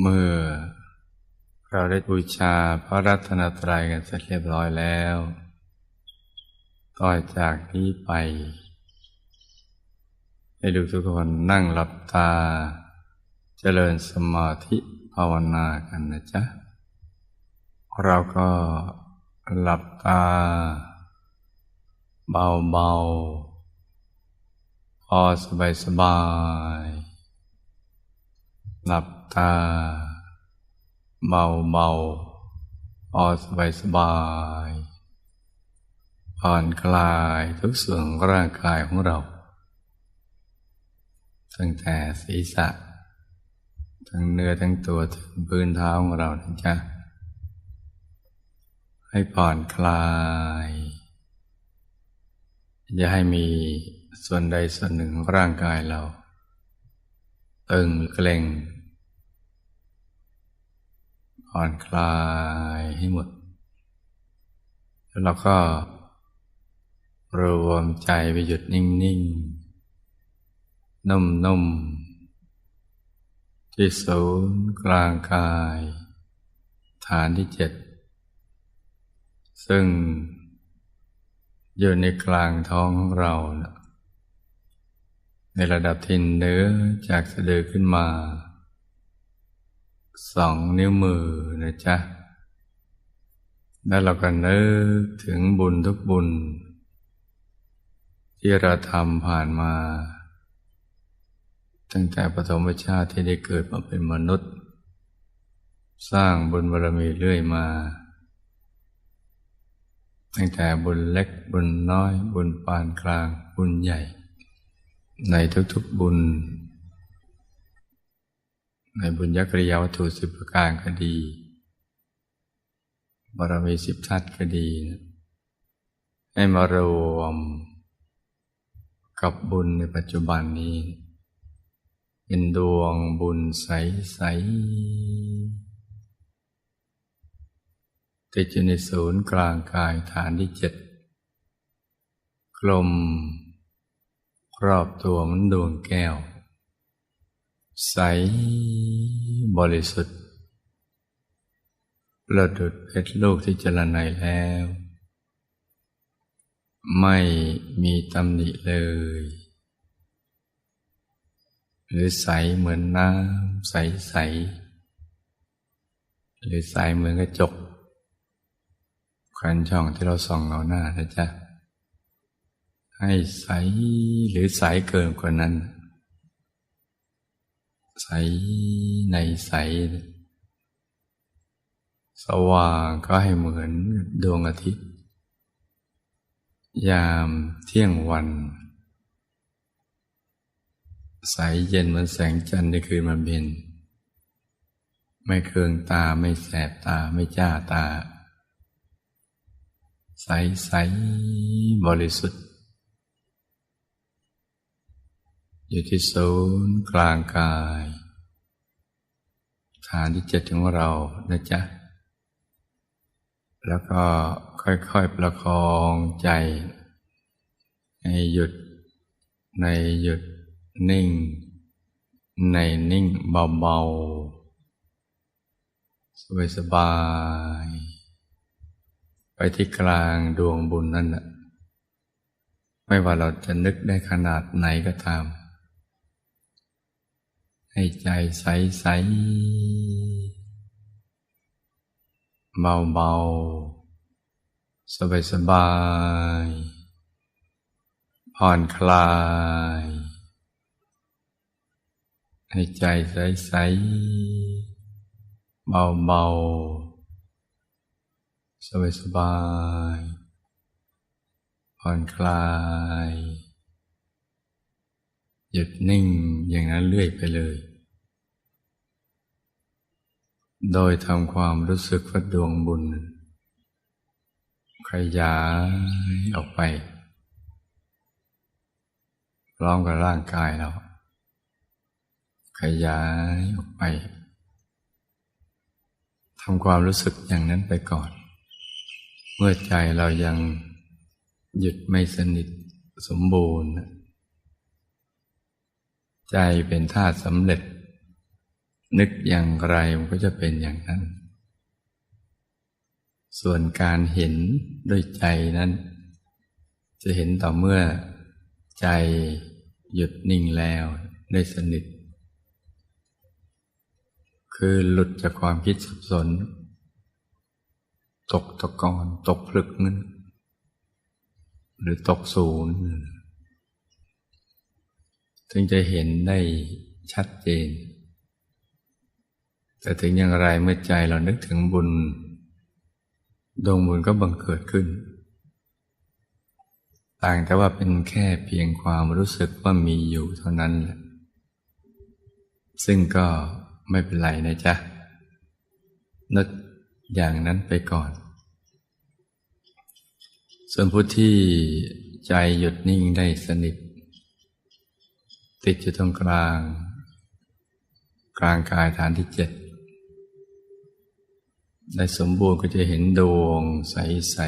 เมื่อเราได้บูชาพระรัตนตรัยกันเสร็จเรียบร้อยแล้ว ต่อจากนี้ไป ให้ดูทุกคนนั่งหลับตา เจริญสมาธิภาวนากันนะจ๊ะ เราก็หลับตา เบาๆ พอสบายสบายหลับ ตาเบาเบาพอสบายสบายผ่อนคลายทุกส่วนของร่างกายของเรา ตั้งแต่ศีรษะ ทั้งเนื้อทั้งตัวถึงพื้นเท้าของเรานะจ๊ะให้ผ่อนคลายอย่าให้มีส่วนใดส่วนหนึ่งของร่างกายเรา ตึงเกร็ง ผ่อนคลายให้หมด แล้วเราก็รวมใจไปหยุดนิ่งๆนุ่มๆ ที่ศูนย์กลางกาย ฐานที่เจ็ด ซึ่งอยู่ในกลางท้องของเราในระดับทินเนื้อจากสะดือขึ้นมา สองนิ้วมือนะจ๊ะ แล้วเราก็นึกถึงบุญทุกบุญ ที่เราทำผ่านมา ตั้งแต่ปฐมชาติที่ได้เกิดมาเป็นมนุษย์ สร้างบุญบารมีเรื่อยมา ตั้งแต่บุญเล็กบุญน้อย บุญปานกลางบุญใหญ่ ในทุกๆบุญ ในบุญญกริยาวัตถุสิบประการก็ดีบารมีสิบทัศก็ดี ให้มารวมกับบุญในปัจจุบันนี้ เป็นดวงบุญใส ๆ ติดอยู่ในศูนย์กลางกายฐานที่เจ็ดกลมรอบตัวมันดวงแก้ว ใสบริสุทธิ์ประดุดเพชรลูกที่เจรไนแล้ว ไม่มีตำหนิเลย หรือใสเหมือนน้ำใสใสหรือใสเหมือนกระจกคันช่องที่เราส่องเอาหน้านะจ๊ะให้ใสหรือใสเกินกว่านั้น ใสในใส สว่างก็ให้เหมือนดวงอาทิตย์ ยามเที่ยงวัน ใสเย็นเหมือนแสงจันทร์ในคืนมันเพ็ญไม่เคืองตาไม่แสบตาไม่จ้าตา ใสใสบริสุทธิ์ อยู่ที่ศูนย์กลางกาย ฐานที่เจ็ดของเรานะจ๊ะ แล้วก็ค่อยๆประคองใจ ให้หยุดในหยุดนิ่ง ในนิ่งเบาๆ สบายๆไปที่กลางดวงบุญนั่นแหละไม่ว่าเราจะนึกได้ขนาดไหนก็ตาม ให้ใจใสใสเบาเบาสบายสบาย ผ่อนคลาย ให้ใจใสใสเบาเบาสบายสบายผ่อนคลาย หยุดนิ่งอย่างนั้นเรื่อยไปเลย โดยทำความรู้สึกว่าดวงบุญ ขยายออกไป พร้อมกับร่างกายเรา ขยายออกไปทำความรู้สึกอย่างนั้นไปก่อน เมื่อใจเรายังหยุดไม่สนิทสมบูรณ์ ใจเป็นธาตุสำเร็จ นึกอย่างไรมันก็จะเป็นอย่างนั้น ส่วนการเห็นด้วยใจนั้น จะเห็นต่อเมื่อใจหยุดนิ่งแล้วได้สนิท คือหลุดจากความคิดสับสน ตกตะกอนตกพลึกนั้นหรือตกศูนย์ ถึงจะเห็นได้ชัดเจน แต่ถึงอย่างไรเมื่อใจเรานึกถึงบุญ ดวงบุญก็บังเกิดขึ้น ต่างแต่ว่าเป็นแค่เพียงความรู้สึกว่ามีอยู่เท่านั้นแหละ ซึ่งก็ไม่เป็นไรนะจ๊ะ นึกอย่างนั้นไปก่อน ส่วนผู้ที่ใจหยุดนิ่งได้สนิท ติดอยู่ตรงกลาง กลางกายฐานที่เจ็ดได้สมบูรณ์ก็จะเห็นดวงใส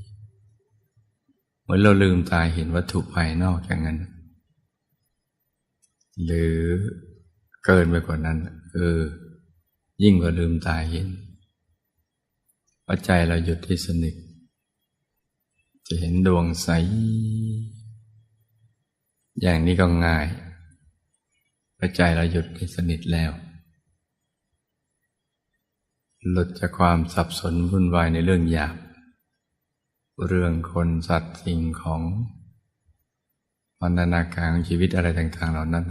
ๆ เหมือนเราลืมตาเห็นวัตถุภายนอกอย่างนั้น หรือเกินไปกว่านั้นคือยิ่งกว่าลืมตาเห็นปัจจัยเราหยุดที่สนิทจะเห็นดวงใส อย่างนี้ก็ง่ายปัจจัยเราหยุดให้สนิทแล้ว หลุดจากความสับสนวุ่นวายในเรื่องหยาบ เรื่องคนสัตว์สิ่งของพันธนาการของชีวิตอะไรต่าง ๆ เหล่านั้น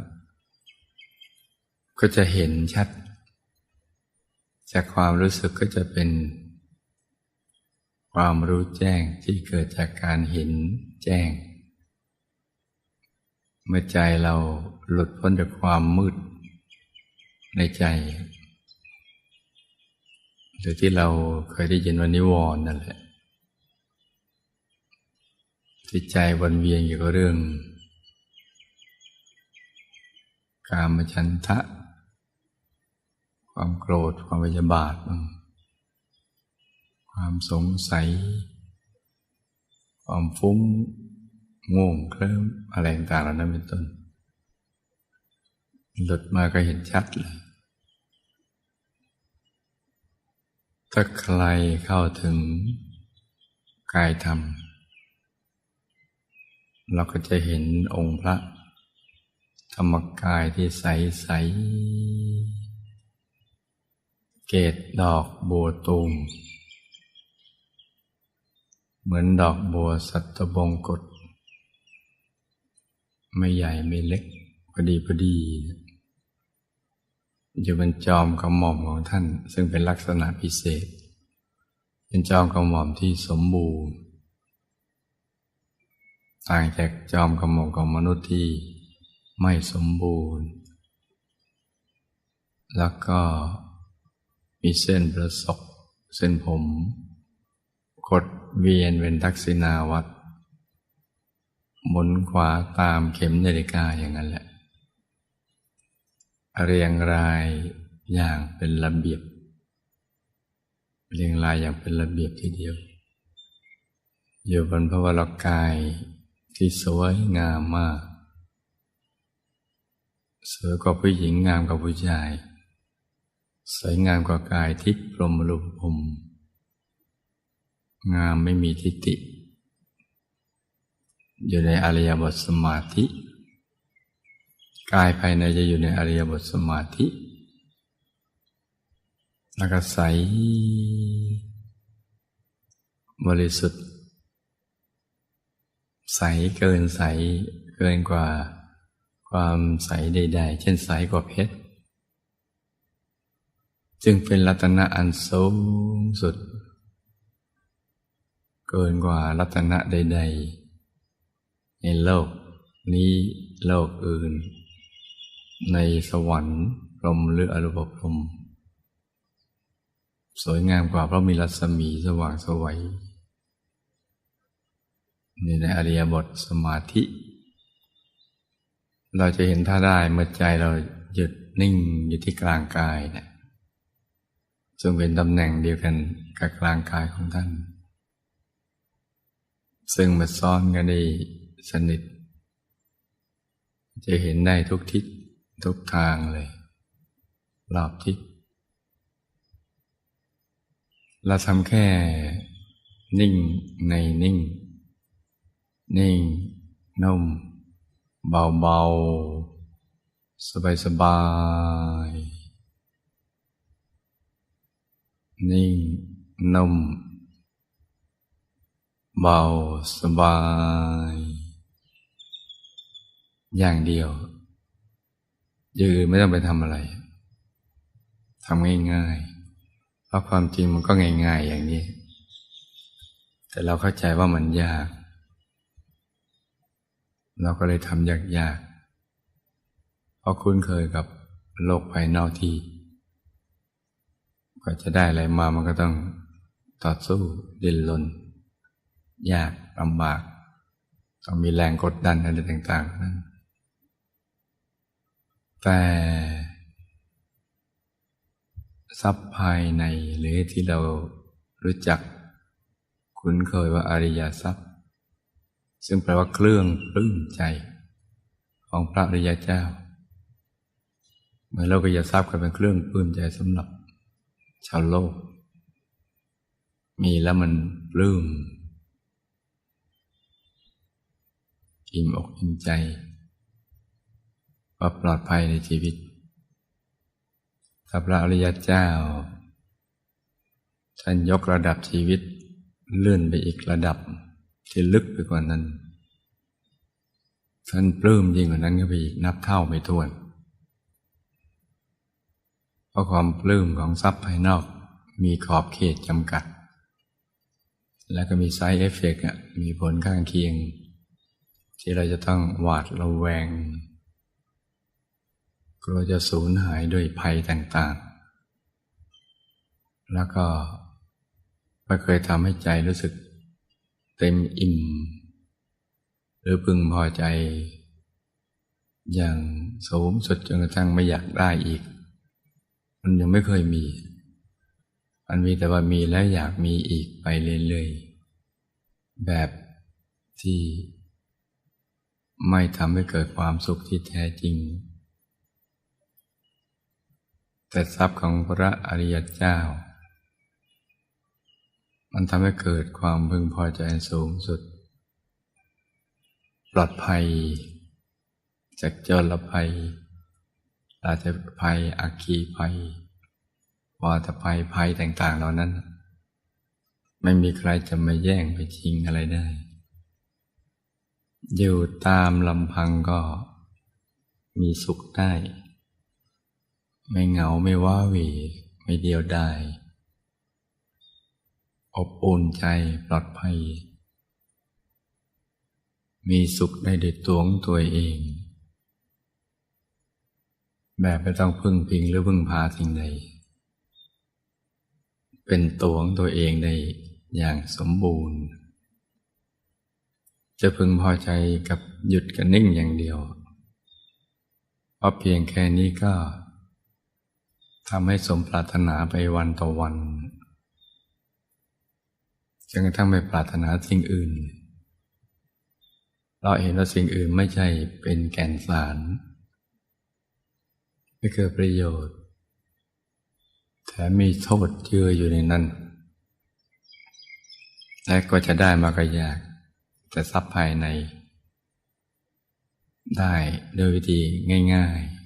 ก็จะเห็นชัด จากความรู้สึกก็จะเป็น ความรู้แจ้งที่เกิดจากการเห็นแจ้ง มื่อใจเราหลุดพ้นจากความมืดในใจ หรือที่เราเคยได้ยินว่านิวรณ์นั่นแหละที่ใจวนเวียนอยู่กับเรื่อง กามฉันทะ ความโกรธความพยาบาทบ้างความสงสัย ความฟุ้ง ง่วงเคลิ้มอะไรต่างๆเหล่านั้นเป็นต้น หลุดมาก็เห็นชัดเลย ถ้าใครเข้าถึงกายธรรม เราก็จะเห็นองค์พระ ธรรมกายที่ใสใสเกตดอกบัวตูม เหมือนดอกบัวสัตบงกฎ ไม่ใหญ่ไม่เล็กพอดีพอดี อยู่บนจอมกระหม่อมของท่าน ซึ่งเป็นลักษณะพิเศษ เป็นจอมกระหม่อมที่สมบูรณ์ ต่างจากจอมกระหม่อมของมนุษย์ที่ไม่สมบูรณ์ แล้วก็มีเส้นประศกเส้นผมกดเวียนเป็นทักษิณาวัต หมุนขวาตามเข็มนาฬิกาอย่างนั้นแหละ เรียงรายอย่างเป็นระเบียบ เรียงรายอย่างเป็นระเบียบทีเดียว อยู่บนพระวรกายที่สวยงามมากสวยกว่าผู้หญิงงามกว่าผู้ชาย สวยงามกว่ากายทิพย์พรมรูปภมงามไม่มีทิฏฐิ อยู่ในอริยบทสมาธิ กายภายในจะอยู่ในอริยบทสมาธิแล้วก็ใสบริสุทธิ์ ใสเกินใสเกินกว่าความใสใดๆ เช่นใสกว่าเพชร จึงเป็นรัตนะอันสูงสุด เกินกว่ารัตนะใด ๆ ในโลกนี้โลกอื่น ในสวรรค์พรมหรืออรูปพรมสวยงามกว่าเพราะมีรัศมีสว่างสวัยนี่ในอริยบทสมาธิ เราจะเห็นท่าได้เมื่อใจเราหยุดนิ่งอยู่ที่กลางกายเนะซึ่งเป็นตำแหน่งเดียวกันกับกลางกายของท่าน ซึ่งมาซ้อนกันใน สนิท จะเห็นได้ทุกทิศทุกทางเลยรอบทิศเราทำแค่นิ่งในนิ่ง นิ่งนุ่มเบาๆสบายๆนิ่งนุ่มเบาสบาย อย่างเดียวยืนไม่ต้องไปทำอะไรทำง่ายๆ เพราะความจริงมันก็ง่ายๆอย่างนี้ แต่เราเข้าใจว่ามันยาก เราก็เลยทำยากๆ เพราะคุ้นเคยกับโลกภายนอกที่ก็จะได้อะไรมามันก็ต้องต่อสู้ดิ้นรนยากลำบาก ต้องมีแรงกดดันอะไรต่างๆนั้น แต่ทรัพย์ภายในหรือที่เรารู้จัก คุ้นเคยว่าอริยทรัพย์ ซึ่งแปลว่าเครื่องปลื้มใจของพระอริยเจ้า เมื่อโลกยทรัพย์ก็เป็นเครื่องปลื้มใจสำหรับ ชาวโลก มีแล้วมันปลื้มอิ่มอกอิ่มใจ ว่าปลอดภัยในชีวิตถ้าพระอริยเจ้า ท่านยกระดับชีวิตเลื่อนไปอีกระดับที่ลึกไปกว่านั้น ท่านปลื้มยิ่งกว่านั้นก็ไปอีกนับเท่าไม่ถ้วน เพราะความปลื้มของทรัพย์ภายนอกมีขอบเขตจำกัด และก็มีไซด์เอฟเฟกต์มีผลข้างเคียง ที่เราจะต้องหวาดระแวง กลัวจะสูญหายด้วยภัยต่างๆ แล้วก็ไม่เคยทำให้ใจรู้สึกเต็มอิ่ม หรือพึงพอใจ อย่างสูงสุดจนกระทั่งไม่อยากได้อีก มันยังไม่เคยมี มันมีแต่ว่ามีแล้วอยากมีอีกไปเรื่อยๆ แบบที่ไม่ทำให้เกิดความสุขที่แท้จริง แต่ทรัพย์ของพระอริยเจ้า มันทำให้เกิดความพึงพอใจสูงสุด ปลอดภัย จากเจรภัยอาจจะภัยอักขีภัยวาตภัยภัยต่าง ๆ เหล่านั้น ไม่มีใครจะมาแย่งไปชิงอะไรได้ อยู่ตามลำพังก็มีสุขได้ ไม่เหงาไม่ว้าหวีไม่เดียวดายอบอุ่นใจปลอดภัย มีสุขได้ด้วยตัวของตัวเอง แบบไม่ต้องพึ่งพิงหรือพึ่งพาสิ่งใด เป็นตัวของตัวเองได้อย่างสมบูรณ์ จะพึงพอใจกับหยุดกับนิ่งอย่างเดียว เพราะเพียงแค่นี้ก็ ทำให้สมปรารถนาไปวันต่อวันจนกระทั่งไม่ปรารถนาสิ่งอื่น เราเห็นว่าสิ่งอื่นไม่ใช่เป็นแก่นสาร ไม่เกิดประโยชน์ แถมมีโทษเจืออยู่ในนั้น และก็จะได้มาก็ยาก แต่ทรัพย์ภายใน ได้โดยวิธีง่าย ๆ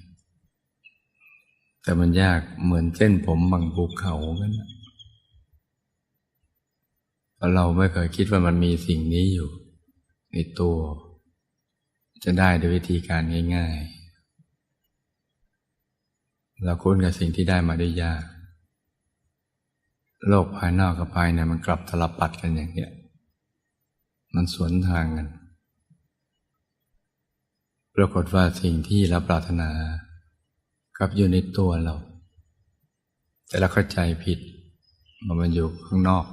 แต่มันยากเหมือนเส้นผมบางภูเขากันเพราะเราไม่เคยคิดว่ามันมีสิ่งนี้อยู่ ในตัว จะได้ด้วยวิธีการง่าย ๆ เราคุ้นกับสิ่งที่ได้มาได้ยาก โลกภายนอกกับภายในมันกลับตลปัดกันอย่างเนี้ย มันสวนทางกัน ปรากฏว่าสิ่งที่เราปรารถนา กับอยู่ในตัวเรา แต่เราเข้าใจผิดว่ามันอยู่ข้างนอก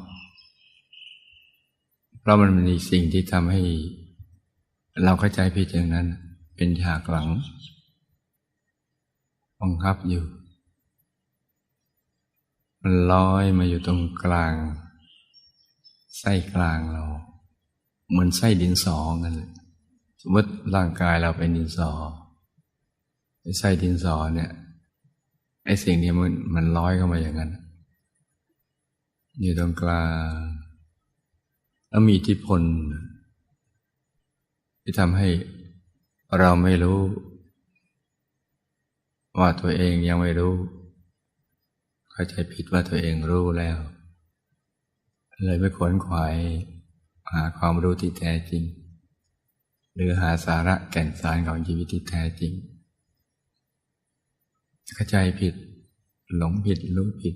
เพราะมันมีสิ่งที่ทำให้ เราเข้าใจผิดอย่างนั้น เป็นฉากหลังบังคับอยู่ มันลอยมาอยู่ตรงกลาง ไส้กลางเรา เหมือนไส้ดินสอกันเลยสมมติร่างกายเราเป็นดินสอ ไส้ดินสอเนี่ยไอ้สิ่งนี้มันมันลอยเข้ามาอย่างนั้น อยู่ตรงกลางแล้วมีอิทธิพล ที่ทำให้เราไม่รู้ ว่าตัวเองยังไม่รู้ เข้าใจผิดว่าตัวเองรู้แล้ว เลยไม่ขวนขวายหาความรู้ที่แท้จริง หรือหาสาระแก่นสารของชีวิตที่แท้จริง เข้าใจผิด หลงผิดรู้ผิด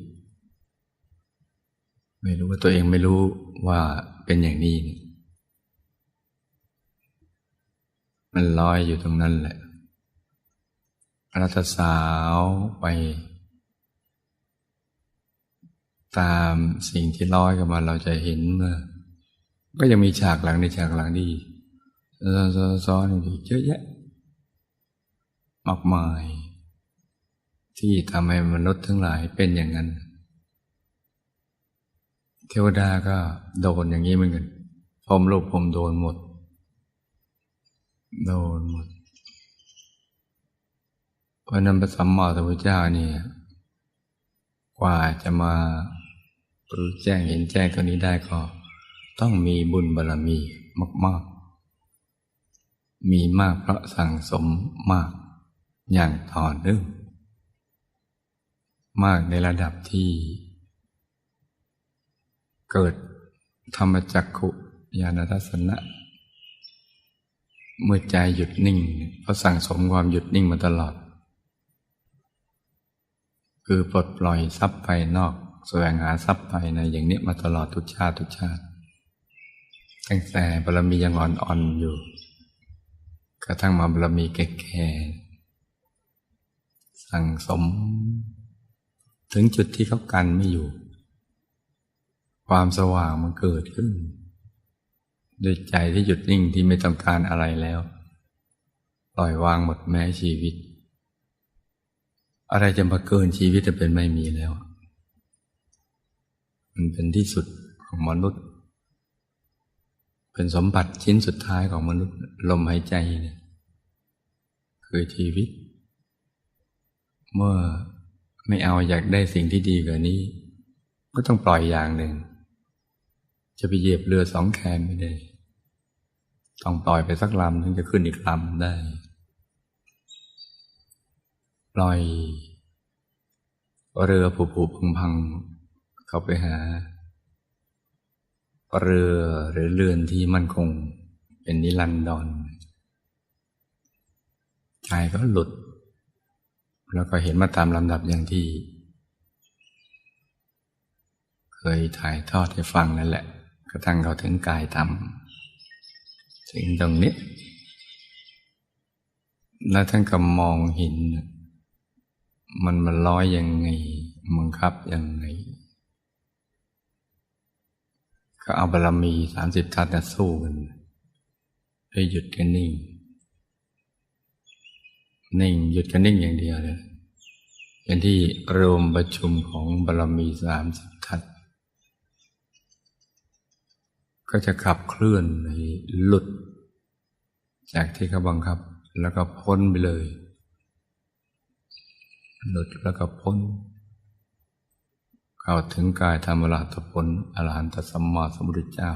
ไม่รู้ว่าตัวเองไม่รู้ว่าเป็นอย่างนี้นี่มันลอยอยู่ตรงนั้นแหละราจะสาวไป ตามสิ่งที่ลอยกันมาเราจะเห็นเมื่อก็ยังมีฉากหลังในฉากหลังดีซ้อนๆอีกเยอะแยะมากมาย ที่ทำให้มนุษย์ทั้งหลายเป็นอย่างนั้น เทวดาก็โดนอย่างนี้เหมือนกันพรมลูกพรมโดนหมด โดนหมดเพราะนั้นพระสัมมาสัมพุทธเจ้านี่กว่าจะมารู้แจ้งเห็นแจ้งตัวนี้ได้ก็ต้องมีบุญบารรมีมากๆ มีมากเพราะสั่งสมมากอย่างต่อเนื่อง มากในระดับที่ เกิดธรรมจักขุญาณทัศนะ เมื่อใจหยุดนิ่งเพราะสั่งสมความหยุดนิ่งมาตลอด คือปลดปล่อยทรัพย์ภายนอกแสวงหาทรัพย์ภายในอย่างนี้มาตลอดทุกชาติทุกชาติ ตั้งแต่บารมียังอ่อนๆอยู่กระทั่งมาบารมีแก่ๆสั่งสม ถึงจุดที่เขากันไม่อยู่ ความสว่างมันเกิดขึ้นด้วยใจที่หยุดนิ่งที่ไม่ต้องการอะไรแล้ว ปล่อยวางหมดแม้ชีวิต อะไรจะมาเกินชีวิตจะเป็นไม่มีแล้ว มันเป็นที่สุดของมนุษย์ เป็นสมบัติชิ้นสุดท้ายของมนุษย์ลมหายใจเนี่ยคือชีวิต เมื่อ ไม่เอาอยากได้สิ่งที่ดีกว่านี้ ก็ต้องปล่อยอย่างหนึ่ง จะไปเหยียบเรือสองแคมไม่ได้ ต้องปล่อยไปสักลำถึงจะขึ้นอีกลำได้ ปล่อย เรือผุผุพังพังเข้าไปหา เรือหรือเรือนที่มั่นคง เป็นนิรันดรใจก็หลุด แล้วก็เห็นมาตามลำดับอย่างที่ เคยถ่ายทอดให้ฟังนั่นแหละ กระทั่งเขาถึงกายธรรมถึงตรงนี้ แล้วท่านก็มองเห็น มันมันลอยยังไงมังคับยังไง ก็เอาบารมีสามสิบทัศน์สู้กันให้หยุดกันนิ่ง นิ่งหยุดกันนิ่งอย่างเดียวเลย เป็นที่รวมประชุมของบารมีสามสิบทัศน์ก็จะขับเคลื่อนในหลุด จากที่เขาบังคับ แล้วก็พ้นไปเลย หลุดแล้วก็พ้น เข้าถึงกายธรรมราตผลอรหันตสัมมาสัมพุทธเจ้า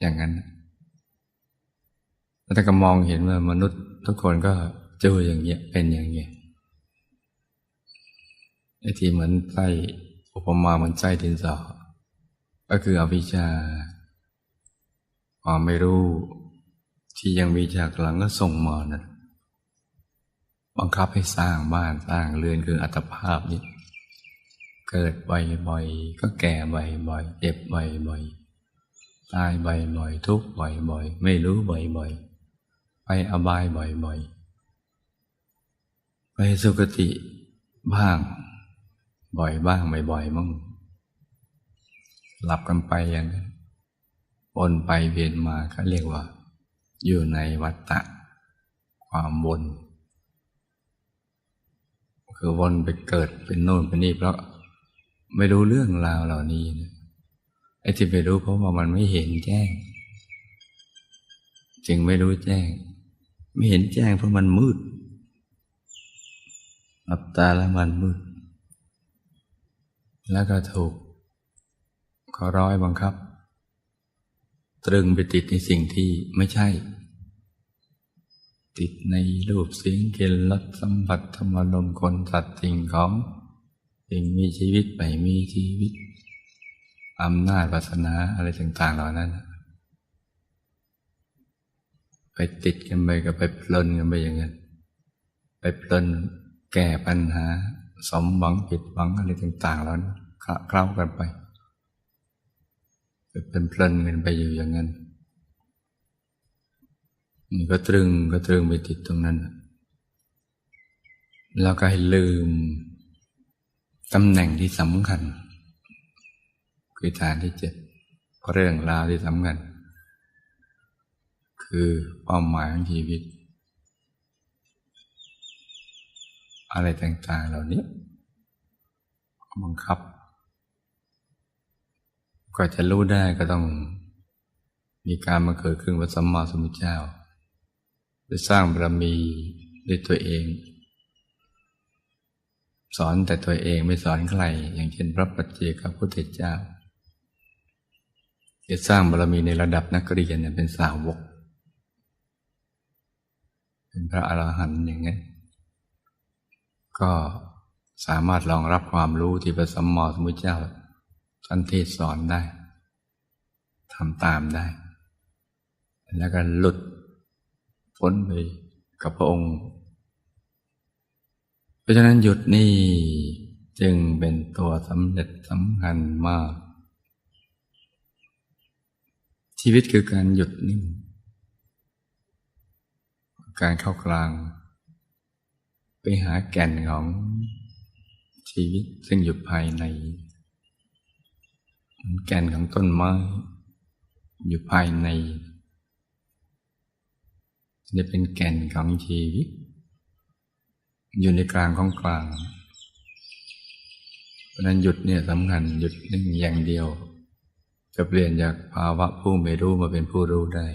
อย่างนั้นแล้วถ้าก็มองเห็นว่ามนุษย์ทุกคนก็ เจออย่างเงี้ยเป็นอย่างเงี้ยไอ้ที่เหมือนไส้อุปมาเหมือนไส้ดินสอก็คืออวิชชาความไม่รู้ที่ยังมีจากหลังก็ส่งมานะบังคับให้สร้างบ้านสร้างเรือนคืออัตภาพนี้เกิดบ่อยๆก็แก่บ่อยๆเจ็บบ่อยๆตายบ่อยๆทุกข์บ่อยๆไม่รู้บ่อยๆไปอบายบ่อยๆ ไปสุคติบ้าง บ่อยบ้างไม่บ่อยมั่งหลับกันไปอย่างนั้นวนไปเวียนมาเขาเรียกว่า อยู่ในวัฏฏะความวนคือวนไปเกิดเป็นโน่นเป็นนี่เพราะไม่รู้เรื่องราวเหล่านี้นะไอ้ที่ไม่รู้เพราะว่ามันไม่เห็นแจ้ง จึงไม่รู้แจ้ง ไม่เห็นแจ้งเพราะมันมืด หลับตาแล้วมันมืด แล้วก็ถูกขอร้อยบังคับ ตรึงไปติดในสิ่งที่ไม่ใช่ ติดในรูปเสียงกลิ่นรสสัมผัสธรรมลมคนสัตว์สิ่งของสิ่งมีชีวิตไม่มีชีวิตอำนาจวาสนาอะไรต่าง ๆ เหล่านั้น ไปติดกันไปก็ไปเพลินกันไปอย่างนั้นไปเพลิน แก้ปัญหา สมหวังผิดหวังอะไรต่างๆเหล่านั้นเคล้ากันไปเป็นเพลินกันไปอยู่อย่างนั้นนี่ก็ตรึงก็ตรึงไปติดตรงนั้น แล้วก็ให้ลืมตำแหน่งที่สำคัญ คือฐานที่เจ็ดเรื่องราวที่สำคัญ คือเป้าหมายของชีวิต อะไรต่าง ๆ เหล่านี้ บังคับ กว่าจะรู้ได้ก็ต้อง มีการมาเกิดขึ้นวัสัมมาสมุทเจ้าได้สร้างบารมีด้วยตัวเอง สอนแต่ตัวเองไม่สอนใคร อย่างเช่นพระปัจเจกพุทธเจ้าจะสร้างบารมีในระดับนักเรียนเป็นสาวก เป็นพระอรหันต์อย่างนี้ ก็สามารถรองรับความรู้ที่พระสัมมาสัมพุทธเจ้าท่านเทศสอนได้ทำตามได้ แล้วก็หลุดพ้นไปกับพระองค์ เพราะฉะนั้นหยุดนี่จึงเป็นตัวสำเร็จสำคัญมาก ชีวิตคือการหยุดนิ่ง การเข้ากลาง ไปหาแก่นของชีวิตซึ่งอยู่ภายใน แก่นของต้นไม้ อยู่ภายในจะเป็นแก่นของชีวิต อยู่ในกลางของกลางเพราะนั้นหยุดเนี่ยสำคัญหยุดนิ่งอย่างเดียว จะเปลี่ยนจากภาวะผู้ไม่รู้มาเป็นผู้รู้ได้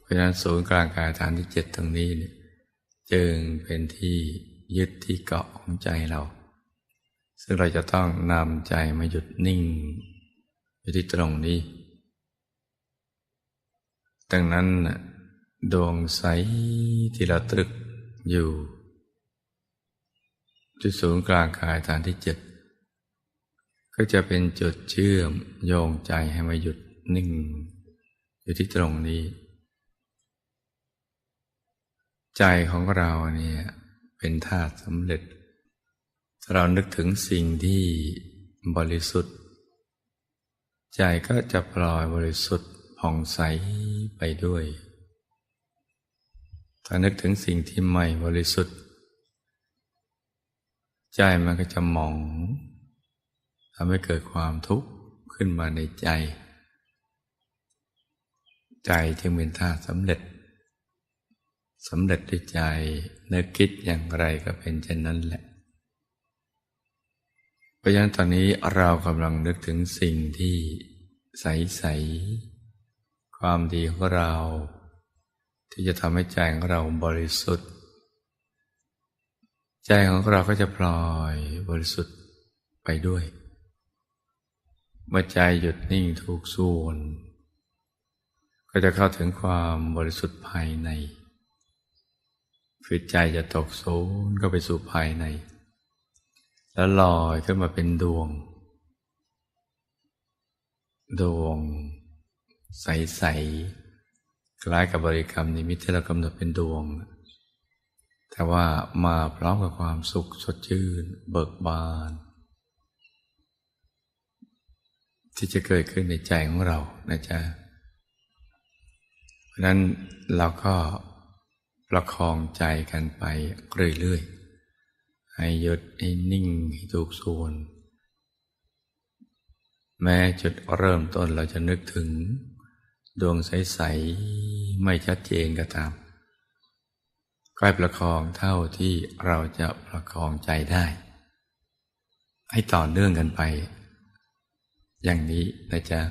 เพ ราะฉะนั้นศูนย์กลางกายฐานที่เจ็ดตรงนี้เนี่ยจึงเป็นที่ยึดที่เกาะของใจเรา ซึ่งเราจะต้องนำใจมาหยุดนิ่ง อยู่ที่ตรงนี้ ดังนั้นดวงใสที่เราตรึกอยู่ที่ศูนย์กลางกายฐานที่เจ็ดก็จะเป็นจุดเชื่อมโยงใจให้มาหยุดนิ่ง อยู่ที่ตรงนี้ ใจของเราเนี่ยเป็นธาตุสำเร็จ เรานึกถึงสิ่งที่บริสุทธิ์ ใจก็จะปล่อยบริสุทธิ์ผ่องใสไปด้วย ถ้านึกถึงสิ่งที่ไม่บริสุทธิ์ ใจมันก็จะมองทำให้เกิดความทุกข์ขึ้นมาในใจ ใจจึงเป็นท่าสำเร็จ สำเร็จด้วยใจนึกคิดอย่างไรก็เป็นเช่นนั้นแหละ เพราะฉะนั้นตอนนี้เรากำลังนึกถึงสิ่งที่ใส ๆ ความดีของเรา ที่จะทำให้ใจของเราบริสุทธิ์ ใจของเราก็จะปล่อยบริสุทธิ์ไปด้วย เมื่อใจหยุดนิ่งถูกส่วน ก็จะเข้าถึงความบริสุทธิ์ภายใน คือใจจะตกโซนก็ไปสู่ภายใน แล้วลอยขึ้นมาเป็นดวง ดวง ใส ๆ คล้ายกับบริกรรมนิมิตที่เรากำหนดเป็นดวง แต่ว่ามาพร้อมกับความสุขสดชื่น เบิกบาน ที่จะเกิดขึ้นในใจของเรานะจ๊ะเพราะนั้นเราก็ ประคองใจกันไปเรื่อยๆ ให้หยุดให้นิ่งให้ถูกส่วน แม้จุดเริ่มต้นเราจะนึกถึง ดวงใส ๆ ไม่ชัดเจนก็ตามก็ให้ประคองเท่าที่เราจะประคองใจได้ ให้ต่อเนื่องกันไป อย่างนี้นะจ๊ะ